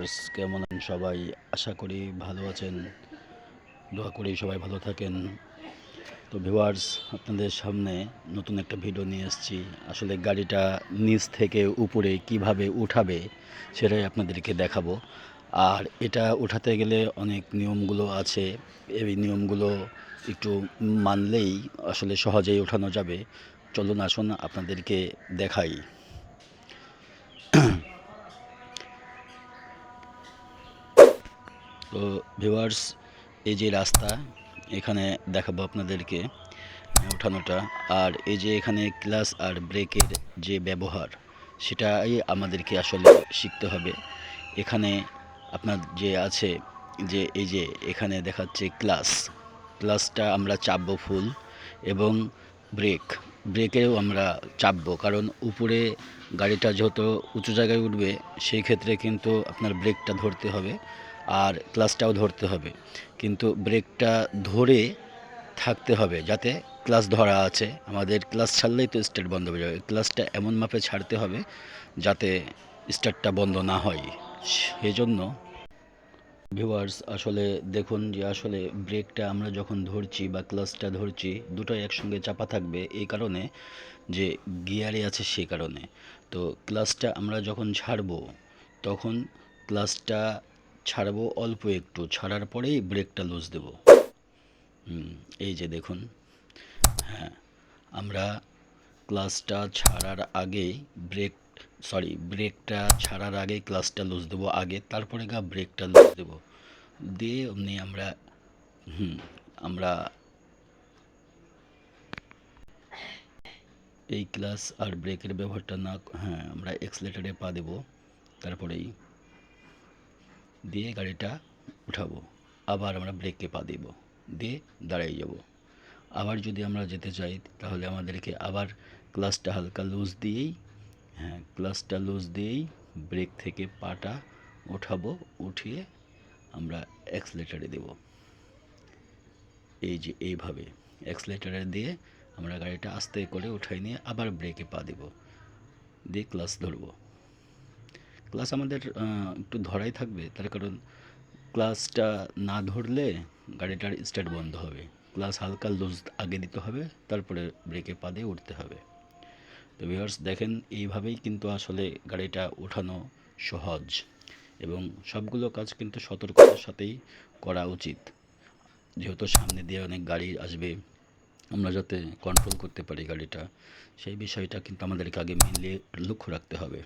Viewers, কেমন সবাই? আশা করি ভালো আছেন। দোয়া করি সবাই ভালো থাকেন। তো ভিউয়ার্স, আপনাদের সামনে নতুন একটা ভিডিও নিয়ে এসেছি। আসলে গাড়িটা নিচ থেকে উপরে কীভাবে উঠাবে সেটাই আপনাদেরকে দেখাবো। আর এটা উঠাতে গেলে অনেক নিয়মগুলো আছে। এই নিয়মগুলো একটু মানলেই আসলে সহজেই ওঠানো যাবে। চলুন, আসুন আপনাদেরকে দেখাই। তো ভিউয়ার্স এই যে রাস্তা, এখানে দেখাবো আপনাদেরকে ওঠানোটা। আর এই যে এখানে ক্লাস আর ব্রেকের যে ব্যবহার, সেটাই আমাদেরকে আসলে শিখতে হবে। এখানে আপনার যে আছে, যে এই যে এখানে দেখাচ্ছে ক্লাস ক্লাসটা আমরা চাপবো ফুল এবং ব্রেক ব্রেকেও আমরা চাপবো। কারণ উপরে গাড়িটা যত উঁচু জায়গায় উঠবে, সেই ক্ষেত্রে কিন্তু আপনার ব্রেকটা ধরতে হবে। আর ক্লাসটাও ধরতে হবে। কিন্তু ব্রেকটা ধরে থাকতে হবে যাতে ক্লাস ধরা আছে। আমাদের ক্লাস ছাড়লেই তো স্টার্ট বন্ধ হয়ে যাবে। ক্লাসটা এমন মাপে ছাড়তে হবে যাতে স্টার্টটা বন্ধ না হয়। সেই জন্য ভিউয়ার্স, আসলে দেখুন যে আসলে ব্রেকটা আমরা যখন ধরছি বা ক্লাসটা ধরছি, দুটোই একসঙ্গে চাপা থাকবে এই কারণে যে গিয়ারে আছে সেই কারণে। তো ক্লাসটা আমরা যখন ছাড়বো, তখন ক্লাসটা ছাড়বো অল্প একটু, ছাড়ার পরেই ব্রেকটা লুজ দেব। এই যে দেখুন হ্যাঁ আমরা ক্লাসটা ছাড়ার আগেই ব্রেক সরি ব্রেকটা ছাড়ার আগে ক্লাসটা লুজ দেবো আগে, তারপরে গা ব্রেকটা লুজ দেবো। দিয়ে অমনি আমরা, হুম, আমরা এই ক্লাস আর ব্রেকের ব্যবহারটা না হ্যাঁ আমরা এক্সলেটারে পা দেবো, তারপরেই দিয়ে গাড়িটা উঠাবো, আবার আমরা ব্রেকে পা দেব। দিয়ে দাঁড়িয়ে যাব। আবার যদি আমরা যেতে চাই, তাহলে আমাদেরকে আবার ক্লাসটা হালকা লুজ দিয়েই হ্যাঁ ক্লাসটা লুজ দিয়েই ব্রেক থেকে পাটা ওঠাবো, উঠিয়ে আমরা অ্যাক্সলেটারে দেব। এই যে এইভাবে অ্যাক্সলেটারে দিয়ে আমরা গাড়িটা আস্তে করে উঠাই নিয়ে আবার ব্রেকে পা দেব। দিয়ে ক্লাস ধরবো। ক্লাস আমাদের একটু ধরাই থাকবে, তার কারণ ক্লাসটা না ধরলে গাড়িটার স্টার্ট বন্ধ হবে। ক্লাস হালকা লুজ আগে দিতে হবে, তারপরে ব্রেকে পা দিয়ে উঠতে হবে। তো ভিউয়ার্স দেখেন, এইভাবেই কিন্তু আসলে গাড়িটা ওঠানো সহজ এবং সবগুলো কাজ কিন্তু সতর্কতার সাথেই করা উচিত। যেহেতু সামনে দিয়ে অনেক গাড়ি আসবে, আমরা যাতে কন্ট্রোল করতে পারি গাড়িটা, সেই বিষয়টা কিন্তু আমাদেরকে আগে মেনলি লক্ষ্য রাখতে হবে।